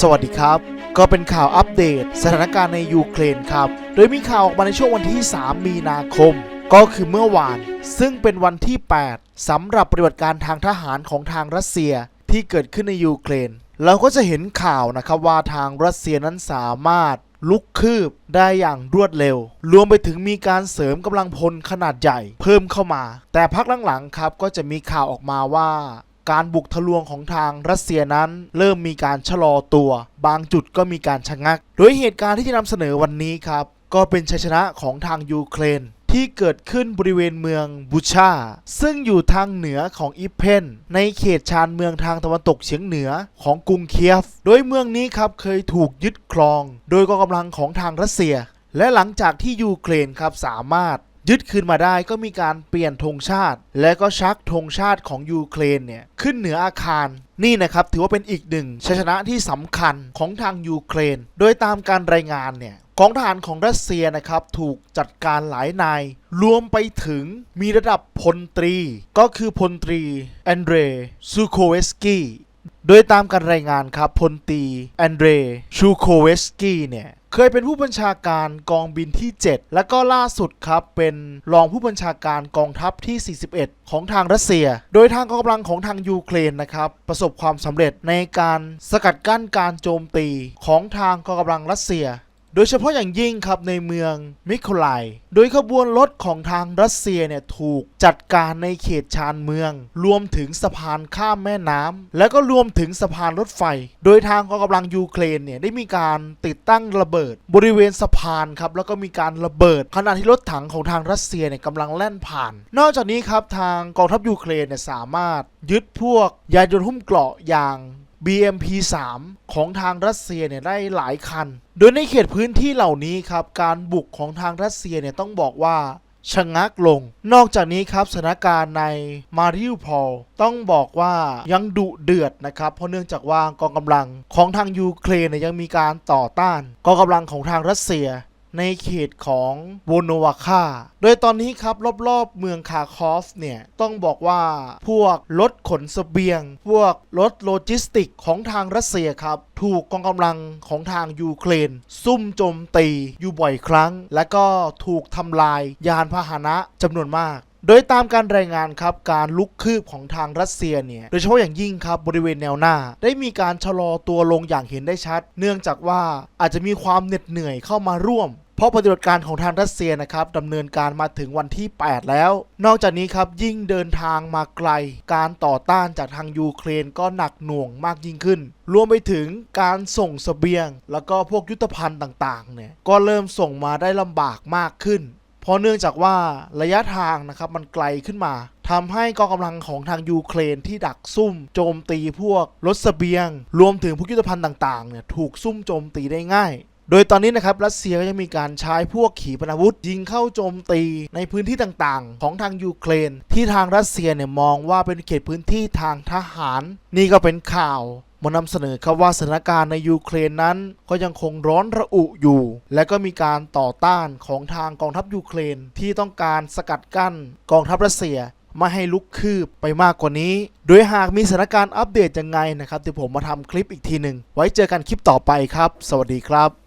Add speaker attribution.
Speaker 1: สวัสดีครับ ก็เป็นข่าวอัปเดต สถานการณ์ในยูเครนครับ โดยมีข่าวออกมาในช่วงวันที่ 3 มีนาคม ก็คือเมื่อวาน ซึ่งเป็นวันที่ 8สำหรับปฏิบัติการทางทหารของทางรัสเซียที่เกิดขึ้นในยูเครน เราก็จะเห็นข่าวนะครับว่าทางรัสเซียนั้นสามารถลุกคืบได้อย่างรวดเร็ว รวมไปถึงมีการเสริมกำลังพลขนาดใหญ่ เพิ่มเข้ามา แต่พักหลังๆครับก็จะมีข่าวออกมาว่า การบุกทะลวงของทางรัสเซียนั้น เริ่มมีการชะลอตัว บางจุดก็มีการชะงัก โดยเหตุการณ์ที่จะนำเสนอวันนี้ครับ ก็เป็นชัยชนะของทางยูเครนที่เกิดขึ้นบริเวณเมืองบูชา ซึ่งอยู่ทางเหนือของอีเพน ในเขตชานเมืองทางตะวันตกเฉียงเหนือของกรุงเคียฟ โดยเมืองนี้ครับเคยถูกยึดครอง โดยกองกำลังของทางรัสเซีย และหลังจากที่ยูเครนครับสามารถ ยึดคืนมาได้ก็มีการเปลี่ยนธงชาติ และก็ชักธงชาติของยูเครนเนี่ยขึ้นเหนืออาคารนี่นะครับถือว่าเป็นอีกหนึ่งชัยชนะที่สำคัญของทางยูเครน โดยตามการรายงานเนี่ยกองทหารของรัสเซียนะครับถูกจัดการหลายนาย รวมไปถึงมีระดับพลตรี ก็คือพลตรีแอนเดรซูโคเวสกี้โดยตามการรายงานครับพลตรีแอนเดรชูโคเวสกี้เนี่ย เคยเป็นผู้บัญชาการกองบินที่ 7 และก็ล่าสุดครับเป็นรองผู้บัญชาการกองทัพที่ 41 ของทางรัสเซีย โดยทางกองกำลังของทางยูเครนนะครับประสบความสำเร็จในการสกัดกั้นการโจมตีของทางกองกำลังรัสเซีย โดยเฉพาะอย่างยิ่งครับในเมืองมิโคลายโดยขบวนรถของทางรัสเซียเนี่ยถูกจัดการในเขตชานเมือง รวมถึงสะพานข้ามแม่น้ำและก็รวมถึงสะพานรถไฟ โดยทางกองกำลังยูเครนเนี่ยได้มีการติดตั้งระเบิด บริเวณสะพานครับแล้วก็มีการระเบิดขณะที่รถถังของทางรัสเซียเนี่ยกำลังแล่นผ่าน นอกจากนี้ครับทางกองทัพยูเครนเนี่ยสามารถยึดพวกยานยนต์หุ้มเกราะอย่าง BMP3 ของทางรัสเซียเนี่ยได้หลายคัน โดยในเขตพื้นที่เหล่านี้ครับการบุกของทางรัสเซียเนี่ยต้องบอกว่าชะงักลง นอกจากนี้ครับสถานการณ์ในมาริอุพอลต้องบอกว่ายังดุเดือดนะครับ เพราะเนื่องจากว่ากองกำลังของทางยูเครนยยังมีการต่อต้าน กองกำลังของทางรัสเซีย ในเขตของโวโนวาคา โดยตอนนี้ครับรอบๆเมืองคาคอฟเนี่ย ต้องบอกว่าพวกรถขนสเสบียง พวกรถโลจิสติกของทางรัสเซียครับ ถูกกองกำลังของทางยูเครน ซุ่มโจมตีอยู่บ่อยครั้ง และก็ถูกทำลายยานพาหนะจำนวนมาก โดยตามการรายงานครับการลุกคืบของทางรัสเซียเนี่ยโดยเฉพาะอย่างยิ่งครับบริเวณแนวหน้า ได้มีการชะลอตัวลงอย่างเห็นได้ชัด เนื่องจากว่าอาจจะมีความเหน็ดเหนื่อยเข้ามาร่วมเพราะปฏิบัติการของทางรัสเซียนะครับดำเนินการมาถึงวันที่ 8 แล้ว นอกจากนี้ครับยิ่งเดินทางมาไกล การต่อต้านจากทางยูเครนก็หนักหน่วงมากยิ่งขึ้น รวมไปถึงการส่งเสบียง แล้วก็พวกยุทธภัณฑ์ต่างๆเนี่ยก็เริ่มส่งมาได้ลำบากมากขึ้น เพราะเนื่องจากว่าระยะทางนะครับมันไกลขึ้นมาทำให้กองกำลังของทางยูเครนที่ดักซุ่มโจมตีพวกรถเสบียง รวมถึงพวกยุทธภัณฑ์ต่างๆเนี่ยถูกซุ่มโจมตีได้ง่ายโดยตอนนี้นะครับรัสเซียก็ยังมีการใช้พวกขีปนาวุธ ยิงเข้าโจมตีในพื้นที่ต่างๆ ของทางยูเครน ที่ทางรัสเซียเนี่ยมองว่าเป็นเขตพื้นที่ทางทหาร นี่ก็เป็นข่าว มานำเสนอครับว่าสถานการณ์ในยูเครนนั้น ก็ยังคงร้อนระอุอยู่ และก็มีการต่อต้านของทางกองทัพยูเครนที่ต้องการสกัดกั้นกองทัพรัสเซียไม่ให้ลุกคืบไปมากกว่านี้ โดยหากมีสถานการณ์อัปเดตยังไงนะครับเดี๋ยวผมมาทำคลิปอีกทีหนึ่งไว้เจอกันคลิปต่อไปครับ สวัสดีครับ